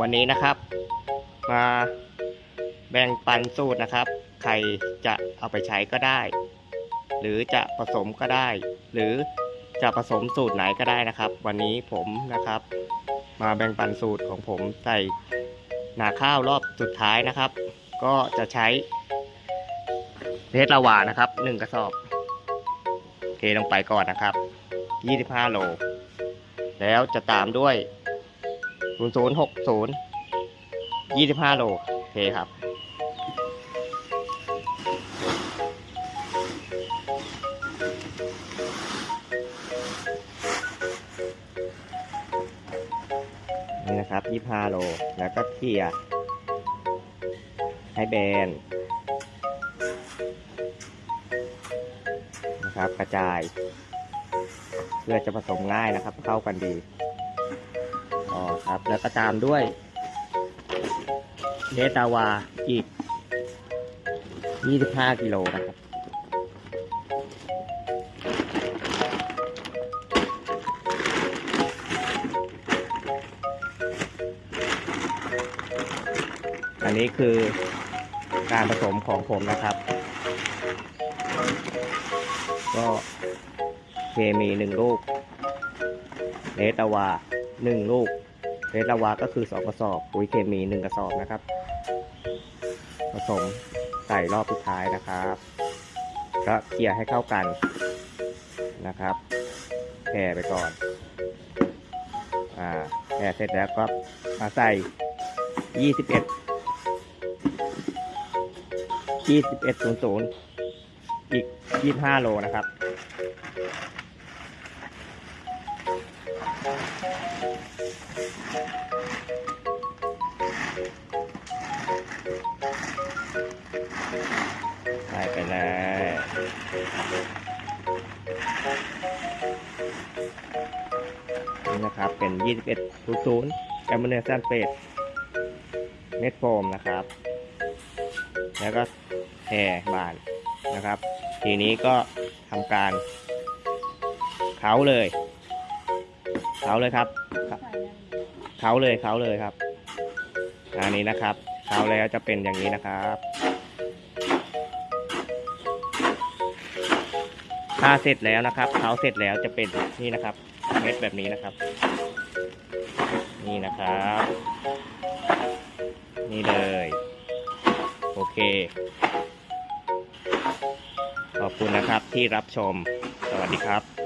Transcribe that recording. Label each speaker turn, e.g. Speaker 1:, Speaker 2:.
Speaker 1: วันนี้นะครับ มาแบ่งปันสูตรนะครับ ใครจะเอาไปใช้ก็ได้ หรือจะผสมก็ได้ หรือจะผสมสูตรไหนก็ได้นะครับ วันนี้ผมนะครับ มาแบ่งปันสูตรของผมใส่นาข้าวรอบสุดท้ายนะครับ ก็จะใช้เพชรละวานะครับหนึ่งกระสอบเทลงไปก่อนนะครับ 25 โล แล้วจะตามด้วย 0060 25โลโอเคครับนี่นะครับ25โล แล้วก็เขี่ยให้แบนนะครับ กระจาย เพื่อจะผสมง่ายนะครับ เข้ากันดี อ๋อครับ แล้วก็ตามด้วยเดตาวาอีก 25 กิโลนะครับ อันนี้คือการผสมของผมนะครับ ก็เคมีหนึ่งลูกเลตาวา หนึ่งลูกเลตาวาก็คือสองกระสอบ ปุ๋ยเคมีหนึ่งกระสอบนะครับ ผสมใส่รอบสุดท้ายนะครับ ก็เกี่ยให้เข้ากันนะครับแผ่ไปก่อน อ่าแผ่เสร็จแล้วก็มาใส่ยี่สิบเอ็ดยี่สิบเอ็ดศูนย์ศูนย์อีกยี่ห้าโลนะครับ ใส่ไปเลยนี่นะครับ เป็น 21 0 0แอมเบอร์เนซันเฟสเม็ดโฟมนะครับ แล้วก็แห่บานนะครับ ทีนี้ก็ทำการเขาเลย เขาเลยครับ เขาเลยเขาเลยครับ อันนี้นะครับ เขาแล้วจะเป็นอย่างนี้นะครับ ถ้าเสร็จแล้วนะครับ เขาเสร็จแล้วจะเป็นนี่นะครับ เม็ดแบบนี้นะครับ นี่นะครับ นี่เลย โอเค ขอบคุณนะครับที่รับชม สวัสดีครับ